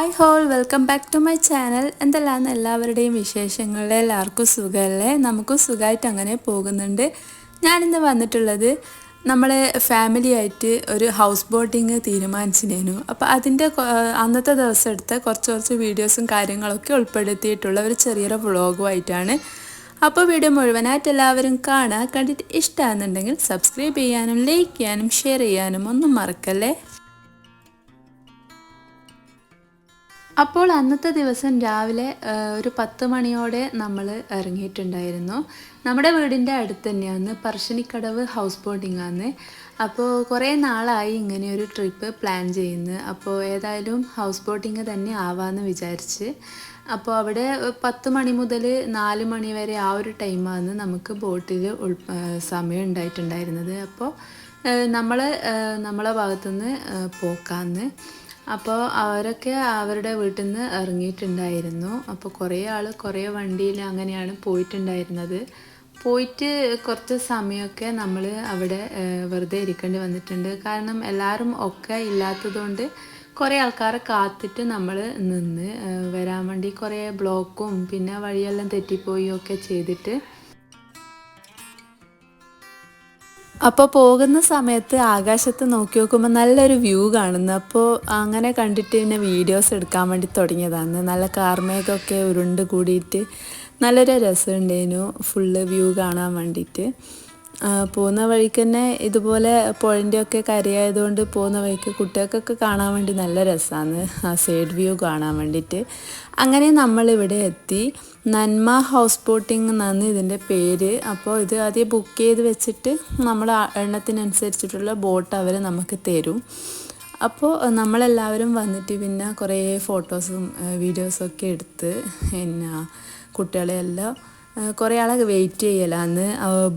Hi all welcome back to my channel. എന്തെല്ലാം എല്ലാവരുടെയും വിശേഷങ്ങൾ എല്ലാവർക്കും സുഖമല്ലേ? നമുക്കും സുഖമായിട്ട് അങ്ങനെ പോകുന്നുണ്ട്. ഞാനിന്ന് വന്നിട്ടുള്ളത് നമ്മളെ ഫാമിലി ആയിട്ട് ഒരു ഹൗസ് ബോട്ടിങ് തീരുമാനിച്ചിരുന്നു. അപ്പോൾ അതിന്റെ അന്നത്തെ ദിവസം എടുത്ത കുറച്ച് കുറച്ച് വീഡിയോസും കാര്യങ്ങളൊക്കെ ഉൾപ്പെടുത്തിയിട്ടുള്ള ഒരു ചെറിയൊരു വ്ളോഗുമായിട്ടാണ് അപ്പോൾ വീഡിയോ മുഴുവനായിട്ട് എല്ലാവരും കാണുക കണ്ടിട്ട് ഇഷ്ടമാണെന്നുണ്ടെങ്കിൽ സബ്സ്ക്രൈബ് ചെയ്യാനും ലൈക്ക് ചെയ്യാനും ഷെയർ ചെയ്യാനും ഒന്നും മറക്കല്ലേ? അപ്പോൾ അന്നത്തെ ദിവസം രാവിലെ ഒരു പത്ത് മണിയോടെ നമ്മൾ ഇറങ്ങിയിട്ടുണ്ടായിരുന്നു. നമ്മുടെ വീടിന്റെ അടുത്ത് തന്നെയാണ് പറശ്ശിനിക്കടവ് ഹൗസ് ബോട്ടിംഗ് ആണ് അപ്പോൾ കുറേ നാളായി ഇങ്ങനെ ഒരു ട്രിപ്പ് പ്ലാൻ ചെയ്യുന്നു. അപ്പോൾ ഏതായാലും ഹൗസ് ബോട്ടിങ് തന്നെ ആവാമെന്ന് വിചാരിച്ച്. അപ്പോൾ അവിടെ പത്ത് മണി മുതൽ നാല് മണി വരെ ആ ഒരു ടൈമാണ് നമുക്ക് ബോട്ടിൽ ഉൾ സമയം ഉണ്ടായിട്ടുണ്ടായിരുന്നത്. അപ്പോൾ നമ്മൾ നമ്മളെ ഭാഗത്തുനിന്ന് പോക്കാന്ന്. അപ്പോൾ അവരൊക്കെ അവരുടെ വീട്ടിൽ നിന്ന് ഇറങ്ങിയിട്ടുണ്ടായിരുന്നു. അപ്പോൾ കുറേ ആൾ കുറേ വണ്ടിയിൽ അങ്ങനെയാണ് പോയിട്ടുണ്ടായിരുന്നത്. പോയിട്ട് കുറച്ച് സമയമൊക്കെ നമ്മൾ അവിടെ വെറുതെ ഇരിക്കേണ്ടി വന്നിട്ടുണ്ട്. കാരണം എല്ലാവരും ഒക്കെ ഇല്ലാത്തതുകൊണ്ട് കുറേ ആൾക്കാരെ കാത്തിട്ട് നമ്മൾ നിന്ന് വരാൻ വേണ്ടി കുറേ ബ്ലോക്കും പിന്നെ വഴിയെല്ലാം തെറ്റിപ്പോയി ഒക്കെ ചെയ്തിട്ട് അപ്പോൾ പോകുന്ന സമയത്ത് ആകാശത്ത് നോക്കി നോക്കുമ്പോൾ നല്ലൊരു വ്യൂ കാണുന്നു. അപ്പോൾ അങ്ങനെ കണ്ടിട്ട് പിന്നെ വീഡിയോസ് എടുക്കാൻ വേണ്ടി തുടങ്ങിയതാണ്. നല്ല കാർമേഘമൊക്കെ ഉരുണ്ട് കൂടിയിട്ട് നല്ലൊരു രസമുണ്ടായിരുന്നു. ഫുള്ള് വ്യൂ കാണാൻ വേണ്ടിയിട്ട്. പോകുന്ന വഴിക്ക് തന്നെ ഇതുപോലെ പുഴന്റെയൊക്കെ കരയായതുകൊണ്ട് പോകുന്ന വഴിക്ക് കുട്ടികൾക്കൊക്കെ കാണാൻ വേണ്ടി നല്ല രസമാണ്. ആ സൈഡ് വ്യൂ കാണാൻ വേണ്ടിയിട്ട്. അങ്ങനെ നമ്മളിവിടെ എത്തി. നന്മ ഹൗസ് ബോട്ടിംഗ് എന്നാണ് ഇതിന്റെ പേര്. അപ്പോൾ ഇത് ആദ്യം ബുക്ക് ചെയ്ത് വെച്ചിട്ട് നമ്മൾ എണ്ണത്തിനനുസരിച്ചിട്ടുള്ള ബോട്ട് അവർ നമുക്ക് തരും. അപ്പോൾ നമ്മളെല്ലാവരും വന്നിട്ട് പിന്നെ കുറേ ഫോട്ടോസും വീഡിയോസും ഒക്കെ എടുത്ത് പിന്നെ കുട്ടികളെയെല്ലാം കുറേ ആളെ വെയിറ്റ് ചെയ്യലാന്ന്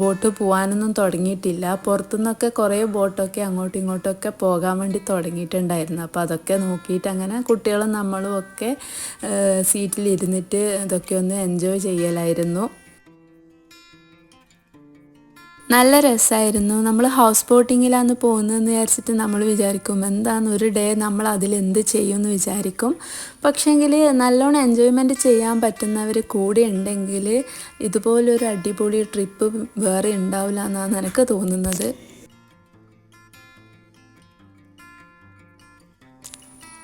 ബോട്ട് പോകാനൊന്നും തുടങ്ങിയിട്ടില്ല. പുറത്തുനിന്നൊക്കെ കുറേ ബോട്ടൊക്കെ അങ്ങോട്ടും ഇങ്ങോട്ടൊക്കെ പോകാൻ വേണ്ടി തുടങ്ങിയിട്ടുണ്ടായിരുന്നു. അപ്പോൾ അതൊക്കെ നോക്കിയിട്ട് അങ്ങനെ കുട്ടികളും നമ്മളും ഒക്കെ സീറ്റിലിരുന്നിട്ട് ഇതൊക്കെ ഒന്ന് എൻജോയ് ചെയ്യലായിരുന്നു. നല്ല രസമായിരുന്നു നമ്മൾ ഹൗസ് ബോട്ടിങ്ങിലാണ് പോകുന്നതെന്ന് വിചാരിച്ചിട്ട് നമ്മൾ വിചാരിക്കും എന്താണ് ഒരു ഡേ നമ്മൾ അതിൽ എന്ത് ചെയ്യുമെന്ന് വിചാരിക്കും. പക്ഷേങ്കിൽ നല്ലോണം എൻജോയ്മെന്റ് ചെയ്യാൻ പറ്റുന്നവർ കൂടെ ഉണ്ടെങ്കിൽ ഇതുപോലൊരു അടിപൊളി ട്രിപ്പ് വേറെ ഉണ്ടാവില്ല എന്നാണ് എനിക്ക് തോന്നുന്നത്?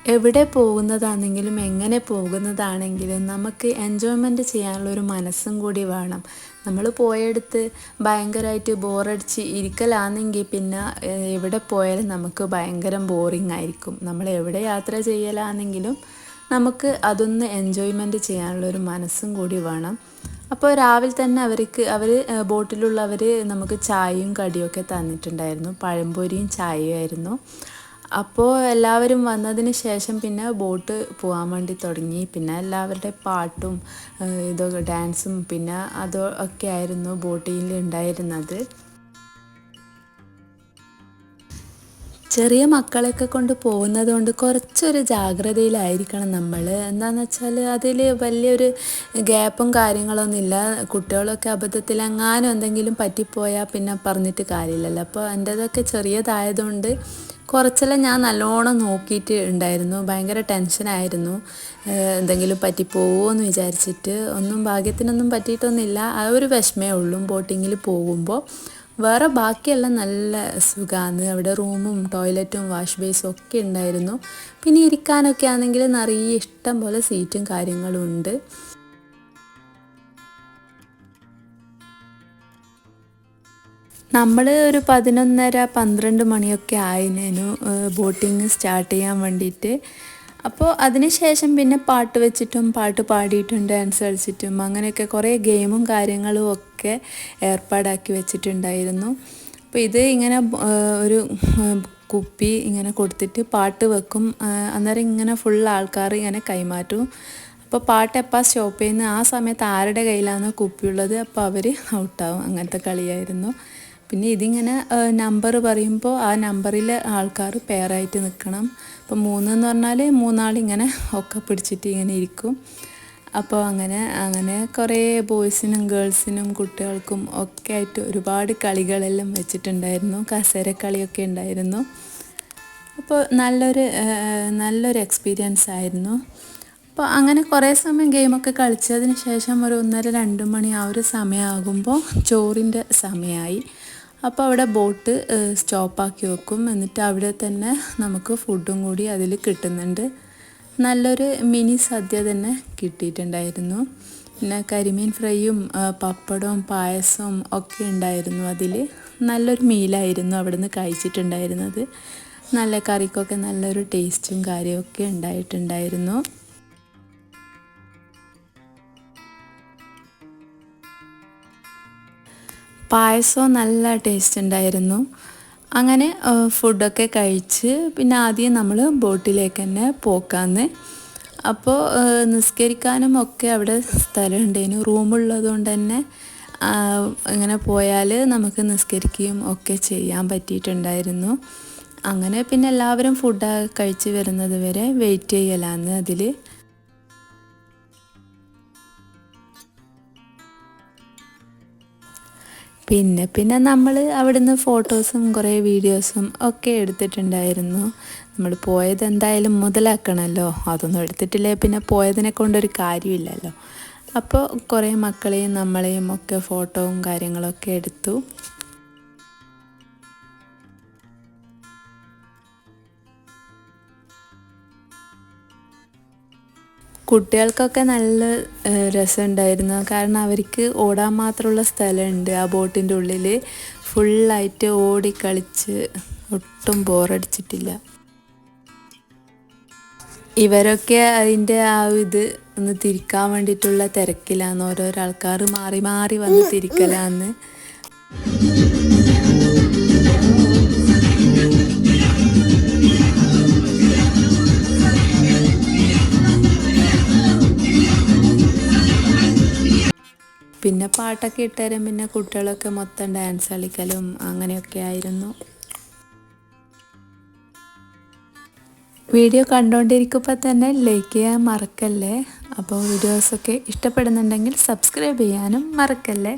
എവിടെ പോകുന്നതാണെങ്കിലും എങ്ങനെ പോകുന്നതാണെങ്കിലും നമുക്ക് എൻജോയ്മെന്റ് ചെയ്യാനുള്ള ഒരു മനസ്സും കൂടി വേണം. നമ്മൾ പോയെടുത്ത് ഭയങ്കരമായിട്ട് ബോറടിച്ച് ഇരിക്കലാണെങ്കിൽ പിന്നെ എവിടെ പോയാലും നമുക്ക് ഭയങ്കര ബോറിംഗ് ആയിരിക്കും. നമ്മൾ എവിടെ യാത്ര ചെയ്യലാണെങ്കിലും നമുക്ക് അതൊന്ന് ചെയ്യാനുള്ള ഒരു മനസ്സും കൂടി വേണം. അപ്പോൾ രാവിലെ തന്നെ അവർക്ക് അവർ ബോട്ടിലുള്ളവർ നമുക്ക് ചായയും കടിയൊക്കെ തന്നിട്ടുണ്ടായിരുന്നു. പഴംപൊരിയും ചായയും ആയിരുന്നു. അപ്പോൾ എല്ലാവരും വന്നതിന് ശേഷം പിന്നെ ബോട്ട് പോകാൻ വേണ്ടി തുടങ്ങി. പിന്നെ എല്ലാവരുടെ പാട്ടും ഇതൊക്കെ ഡാൻസും പിന്നെ അതൊക്കെ ആയിരുന്നു ബോട്ടിൽ ഉണ്ടായിരുന്നത്. ചെറിയ മക്കളെയൊക്കെ കൊണ്ട് പോകുന്നത് കൊണ്ട് കുറച്ചൊരു ജാഗ്രതയിലായിരിക്കണം നമ്മൾ എന്താണെന്ന് വെച്ചാൽ അതിൽ വലിയൊരു ഗ്യാപ്പും കാര്യങ്ങളൊന്നുമില്ല കുട്ടികളൊക്കെ അബദ്ധത്തിൽ എങ്ങാനും എന്തെങ്കിലും പറ്റിപ്പോയാൽ പിന്നെ പറഞ്ഞിട്ട് കാര്യമില്ലല്ലോ. അപ്പോൾ എന്റെതൊക്കെ ചെറിയതായതുകൊണ്ട് കുറച്ചെല്ലാം ഞാൻ നല്ലോണം നോക്കിയിട്ട് ഉണ്ടായിരുന്നു. ഭയങ്കര ടെൻഷനായിരുന്നു. എന്തെങ്കിലും പറ്റിപ്പോവോ എന്ന് വിചാരിച്ചിട്ട് ഒന്നും ഭാഗ്യത്തിനൊന്നും പറ്റിയിട്ടൊന്നുമില്ല. ആ ഒരു വിഷമേ ഉള്ളൂ. ബോട്ടിങ്ങിൽ പോകുമ്പോൾ വേറെ ബാക്കിയെല്ലാം നല്ല സുഖമാണ് അവിടെ റൂമും ടോയ്ലറ്റും വാഷ് ബേസും ഒക്കെ ഉണ്ടായിരുന്നു. പിന്നെ ഇരിക്കാനൊക്കെ ആണെങ്കിൽ നിറയെ ഇഷ്ടം പോലെ സീറ്റും കാര്യങ്ങളും ഉണ്ട്. നമ്മൾ ഒരു പതിനൊന്നര പന്ത്രണ്ട് മണിയൊക്കെ ആയിനു ബോട്ടിങ് സ്റ്റാർട്ട് ചെയ്യാൻ വേണ്ടിയിട്ട് അപ്പോൾ അതിനുശേഷം പിന്നെ പാട്ട് വെച്ചിട്ടും പാട്ട് പാടിയിട്ടും ഡാൻസ് കളിച്ചിട്ടും അങ്ങനെയൊക്കെ കുറേ ഗെയിമും കാര്യങ്ങളും ഒക്കെ ഏർപ്പാടാക്കി വെച്ചിട്ടുണ്ടായിരുന്നു. അപ്പോൾ ഇത് ഇങ്ങനെ ഒരു കുപ്പി ഇങ്ങനെ കൊടുത്തിട്ട് പാട്ട് വെക്കും. അന്നേരം ഇങ്ങനെ ഫുൾ ആൾക്കാർ ഇങ്ങനെ കൈമാറ്റും. അപ്പോൾ പാട്ട് എപ്പോൾ സ്റ്റോപ്പ് ചെയ്യുന്ന? ആ സമയത്ത് ആരുടെ കയ്യിലാണോ കുപ്പിയുള്ളത് അപ്പോൾ അവർ ഔട്ടാവും അങ്ങനത്തെ കളിയായിരുന്നു. പിന്നെ ഇതിങ്ങനെ നമ്പർ പറയുമ്പോൾ ആ നമ്പറിൽ ആൾക്കാർ പെയറായിട്ട് നിൽക്കണം അപ്പോൾ മൂന്ന് എന്ന് പറഞ്ഞാൽ മൂന്നാളിങ്ങനെ ഒക്കെ പിടിച്ചിട്ട് ഇങ്ങനെ ഇരിക്കും. അപ്പോൾ അങ്ങനെ അങ്ങനെ കുറേ ബോയ്സിനും ഗേൾസിനും കുട്ടികൾക്കും ഒക്കെ ആയിട്ട് ഒരുപാട് കളികളെല്ലാം വെച്ചിട്ടുണ്ടായിരുന്നു. കസേര കളിയൊക്കെ ഉണ്ടായിരുന്നു. അപ്പോൾ നല്ലൊരു നല്ലൊരു എക്സ്പീരിയൻസ് ആയിരുന്നു. അപ്പോൾ അങ്ങനെ കുറേ സമയം ഗെയിമൊക്കെ കളിച്ചതിന് ശേഷം ഒരു ഒന്നര രണ്ട് മണി ആ ഒരു സമയമാകുമ്പോൾ ചോറിന്റെ സമയമായി അപ്പോൾ അവിടെ ബോട്ട് സ്റ്റോപ്പാക്കി വെക്കും. എന്നിട്ട് അവിടെ തന്നെ നമുക്ക് ഫുഡും കൂടി അതിൽ കിട്ടുന്നുണ്ട്. നല്ലൊരു മിനി സദ്യ തന്നെ കിട്ടിയിട്ടുണ്ടായിരുന്നു. പിന്നെ കരിമീൻ ഫ്രൈയും പപ്പടവും പായസവും ഒക്കെ ഉണ്ടായിരുന്നു അതിൽ നല്ലൊരു മീലായിരുന്നു അവിടുന്ന് കഴിച്ചിട്ടുണ്ടായിരുന്നത്. നല്ല കറിക്കൊക്കെ നല്ലൊരു ടേസ്റ്റും കാര്യമൊക്കെ ഉണ്ടായിട്ടുണ്ടായിരുന്നു. പായസവും നല്ല ടേസ്റ്റ് ഉണ്ടായിരുന്നു. അങ്ങനെ ഫുഡൊക്കെ കഴിച്ച് പിന്നെ ആദ്യം നമ്മൾ ബോട്ടിലേക്ക് തന്നെ പോക്കാന്ന്. അപ്പോൾ നിസ്കരിക്കാനും ഒക്കെ അവിടെ സ്ഥലം ഉണ്ടായിരുന്നു റൂമുള്ളത് കൊണ്ട് തന്നെ അങ്ങനെ പോയാൽ നമുക്ക് നിസ്കരിക്കുകയും ഒക്കെ ചെയ്യാൻ പറ്റിയിട്ടുണ്ടായിരുന്നു. അങ്ങനെ പിന്നെ എല്ലാവരും ഫുഡ് കഴിച്ച് വരുന്നത് വരെ വെയിറ്റ് ചെയ്യലാന്ന് അതിൽ പിന്നെ പിന്നെ നമ്മൾ അവിടുന്ന് ഫോട്ടോസും കുറേ വീഡിയോസും ഒക്കെ എടുത്തിട്ടുണ്ടായിരുന്നു. നമ്മൾ പോയത് എന്തായാലും മുതലാക്കണമല്ലോ അതൊന്നും എടുത്തിട്ടില്ലേ? പിന്നെ പോയതിനെ കൊണ്ടൊരു കാര്യമില്ലല്ലോ. അപ്പോൾ കുറേ മക്കളെയും നമ്മളെയും ഒക്കെ ഫോട്ടോവും കാര്യങ്ങളൊക്കെ എടുത്തു. കുട്ടികൾക്കൊക്കെ നല്ല രസമുണ്ടായിരുന്നു. കാരണം അവർക്ക് ഓടാൻ മാത്രമുള്ള സ്ഥലമുണ്ട് ആ ബോട്ടിന്റെ ഉള്ളിൽ ഫുള്ളായിട്ട് ഓടി കളിച്ച് ഒട്ടും ബോറടിച്ചിട്ടില്ല. ഇവരൊക്കെ അതിന്റെ ആ ഇത് ഒന്ന് തിരിക്കാൻ വേണ്ടിയിട്ടുള്ള തിരക്കിലാണ് ഓരോരോ ആൾക്കാർ മാറി മാറി വന്ന് തിരിക്കലാന്ന്. പാട്ടൊക്കെ ഇട്ടുതരും പിന്നെ കുട്ടികളൊക്കെ മൊത്തം ഡാൻസ് കളിക്കലും അങ്ങനെയൊക്കെ ആയിരുന്നു. വീഡിയോ കണ്ടുകൊണ്ടിരിക്കുമ്പോൾ തന്നെ ലൈക്ക് ചെയ്യാൻ മറക്കല്ലേ? അപ്പോൾ വീഡിയോസൊക്കെ ഇഷ്ടപ്പെടുന്നുണ്ടെങ്കിൽ സബ്സ്ക്രൈബ് ചെയ്യാനും മറക്കല്ലേ?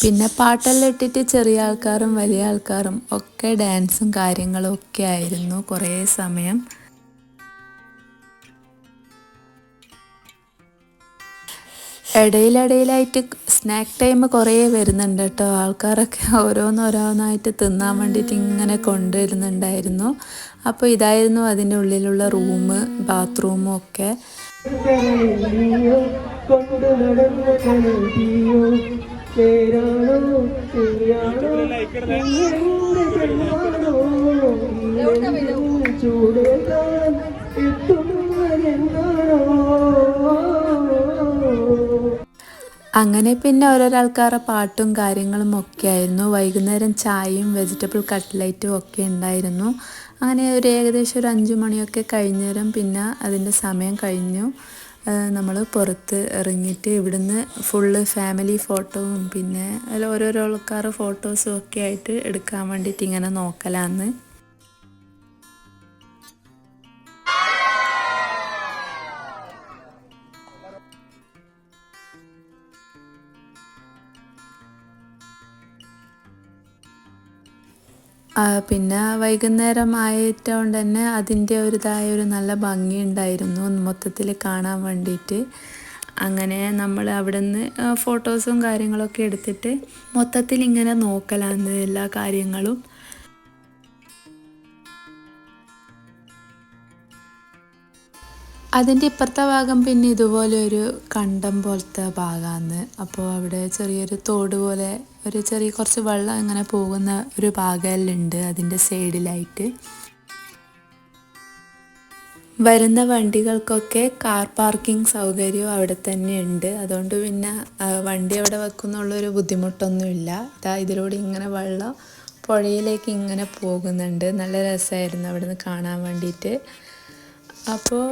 പിന്നെ പാട്ടെല്ലാം ഇട്ടിട്ട് ചെറിയ ആൾക്കാരും വലിയ ആൾക്കാരും ഒക്കെ ഡാൻസും കാര്യങ്ങളും ഒക്കെ ആയിരുന്നു കുറേ സമയം. ഇടയിലിടയിലായിട്ട് സ്നാക്ക് ടൈം കുറേ വരുന്നുണ്ട് കേട്ടോ. ആൾക്കാരൊക്കെ ഓരോന്നോരോന്നായിട്ട് തിന്നാൻ വേണ്ടിയിട്ട് ഇങ്ങനെ കൊണ്ടുവരുന്നുണ്ടായിരുന്നു. അപ്പോൾ ഇതായിരുന്നു അതിന്റെ ഉള്ളിലുള്ള റൂം ബാത്റൂമും ഒക്കെ. ചൂട് നടന്ന അങ്ങനെ പിന്നെ ഓരോരോ ആൾക്കാരുടെ പാട്ടും കാര്യങ്ങളും ഒക്കെ ആയിരുന്നു വൈകുന്നേരം ചായയും വെജിറ്റബിൾ കട്ട്ലൈറ്റും ഒക്കെ ഉണ്ടായിരുന്നു. അങ്ങനെ ഒരു ഏകദേശം ഒരു അഞ്ചു മണിയൊക്കെ കഴിഞ്ഞേരം പിന്നെ അതിന്റെ സമയം കഴിഞ്ഞു. നമ്മൾ പുറത്ത് ഇറങ്ങിയിട്ട് ഇവിടുന്ന് ഫുള്ള് ഫാമിലി ഫോട്ടോവും പിന്നെ അതിൽ ഓരോരോ ആൾക്കാർ ഫോട്ടോസും ഒക്കെ ആയിട്ട് എടുക്കാൻ വേണ്ടിയിട്ട് ഇങ്ങനെ നോക്കലാന്ന്. പിന്നെ വൈകുന്നേരം ആയതുകൊണ്ട് തന്നെ അതിന്റെ ഒരിതായ ഒരു നല്ല ഭംഗിയുണ്ടായിരുന്നു മൊത്തത്തിൽ കാണാൻ വേണ്ടിയിട്ട് അങ്ങനെ നമ്മൾ അവിടെ നിന്ന് ഫോട്ടോസും കാര്യങ്ങളൊക്കെ എടുത്തിട്ട് മൊത്തത്തിൽ ഇങ്ങനെ നോക്കലാണ് എല്ലാ കാര്യങ്ങളും. അതിന്റെ ഇപ്പുറത്തെ ഭാഗം പിന്നെ ഇതുപോലെ ഒരു കണ്ടം പോലത്തെ ഭാഗമാണ്. അപ്പോൾ അവിടെ ചെറിയൊരു തോട് പോലെ ഒരു ചെറിയ കുറച്ച് വെള്ളം ഇങ്ങനെ പോകുന്ന ഒരു ഭാഗമെല്ലാം അതിന്റെ സൈഡിലായിട്ട്. വരുന്ന വണ്ടികൾക്കൊക്കെ കാർ പാർക്കിംഗ് സൗകര്യവും അവിടെ തന്നെ ഉണ്ട് അതുകൊണ്ട് പിന്നെ വണ്ടി അവിടെ വെക്കുന്നുള്ളൊരു ബുദ്ധിമുട്ടൊന്നുമില്ല. ഇതാ ഇതിലൂടെ ഇങ്ങനെ വെള്ളം പുഴയിലേക്ക് ഇങ്ങനെ പോകുന്നുണ്ട്. നല്ല രസമായിരുന്നു അവിടെ നിന്ന് കാണാൻ വേണ്ടിയിട്ട്. അപ്പോൾ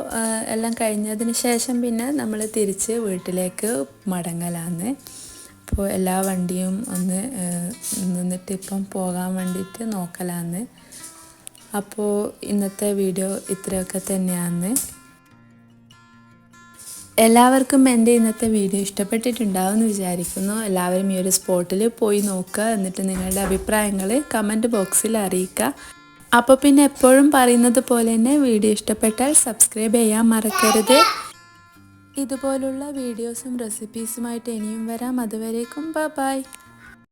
എല്ലാം കഴിഞ്ഞതിന് ശേഷം പിന്നെ നമ്മൾ തിരിച്ച് വീട്ടിലേക്ക് മടങ്ങലാന്ന്. അപ്പോൾ എല്ലാ വണ്ടിയും ഒന്ന് നിന്നിട്ട് ഇപ്പം പോകാൻ വേണ്ടിയിട്ട് നോക്കലാന്ന്. അപ്പോൾ ഇന്നത്തെ വീഡിയോ ഇത്രയൊക്കെ തന്നെയാന്ന്. എല്ലാവർക്കും എന്റെ ഇന്നത്തെ വീഡിയോ ഇഷ്ടപ്പെട്ടിട്ടുണ്ടാവും എന്ന് വിചാരിക്കുന്നു. എല്ലാവരും ഈ ഒരു സ്പോട്ടിൽ പോയി നോക്കുക. എന്നിട്ട് നിങ്ങളുടെ അഭിപ്രായങ്ങൾ കമന്റ് ബോക്സിൽ അറിയിക്കുക. അപ്പോൾ പിന്നെ എപ്പോഴും പറയുന്നത് പോലെ തന്നെ വീഡിയോ ഇഷ്ടപ്പെട്ടാൽ സബ്സ്ക്രൈബ് ചെയ്യാൻ മറക്കരുത്. ഇതുപോലുള്ള വീഡിയോസും റെസിപ്പീസുമായിട്ട് ഇനിയും വരാം. അതുവരേക്കും ബൈ